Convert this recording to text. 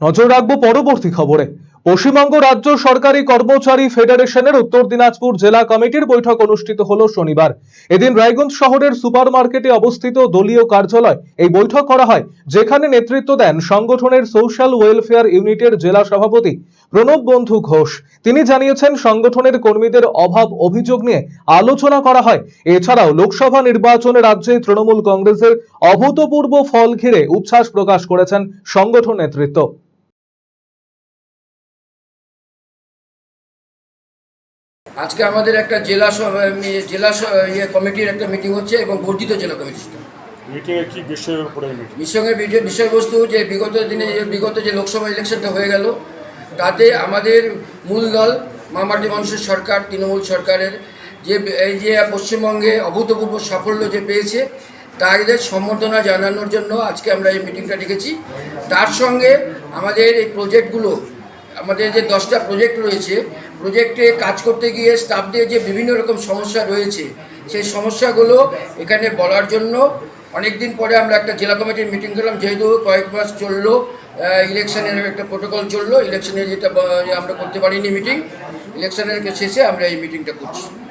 নজর রাখব পরবর্তী খবরে। পশ্চিমবঙ্গ রাজ্য সরকারি কর্মচারী ফেডারেশনের উত্তর দিনাজপুর জেলা কমিটির বৈঠক অনুষ্ঠিত হলো শনিবার। এদিন রায়গঞ্জ শহরের সুপারমার্কেটে অবস্থিত দলীয় কার্যালয় এই বৈঠক করা হয়, যেখানে নেতৃত্ব দেন সংগঠনের সোশ্যাল ওয়েলফেয়ার ইউনিটের জেলা সভাপতি প্রণব বন্ধু ঘোষ। তিনি জানিয়েছেন, সংগঠনের কর্মীদের অভাব অভিযোগ নিয়ে আলোচনা করা হয়। এছাড়াও লোকসভা নির্বাচনে রাজ্যে তৃণমূল কংগ্রেসের অভূতপূর্ব ফল ঘিরে উচ্ছ্বাস প্রকাশ করেছেন সংগঠন নেতৃত্ব। আজকে আমাদের একটা জেলা জেলা ইয়ে কমিটির একটা মিটিং হচ্ছে এবং বর্ধিত জেলা কমিটি মিটিংয়ে কি বিষয়ের উপরে মিটিং বিষয়বস্তু যে বিগত দিনে বিগত যে লোকসভা ইলেকশনটা হয়ে গেল তাতে আমাদের মূল দল মামাটি মানুষের সরকার তৃণমূল সরকারের যে এই যে পশ্চিমবঙ্গে অভূতপূর্ব সাফল্য যে পেয়েছে তাদের সম্বর্ধনা জানানোর জন্য আজকে আমরা এই মিটিংটা ডেকেছি। তার সঙ্গে আমাদের এই প্রজেক্টগুলো আমাদের যে দশটা প্রজেক্ট রয়েছে প্রজেক্টে কাজ করতে গিয়ে স্টাফদের যে বিভিন্ন রকম সমস্যা রয়েছে, সেই সমস্যাগুলো এখানে বলার জন্য অনেক দিন পরে আমরা একটা জেলা কমিটির মিটিং করলাম, যেহেতু কয়েক মাস চলল ইলেকশনের একটা প্রোটোকল চলল ইলেকশনের যেটা আমরা করতে পারিনি মিটিং ইলেকশনের শেষে আমরা এই মিটিংটা করছি।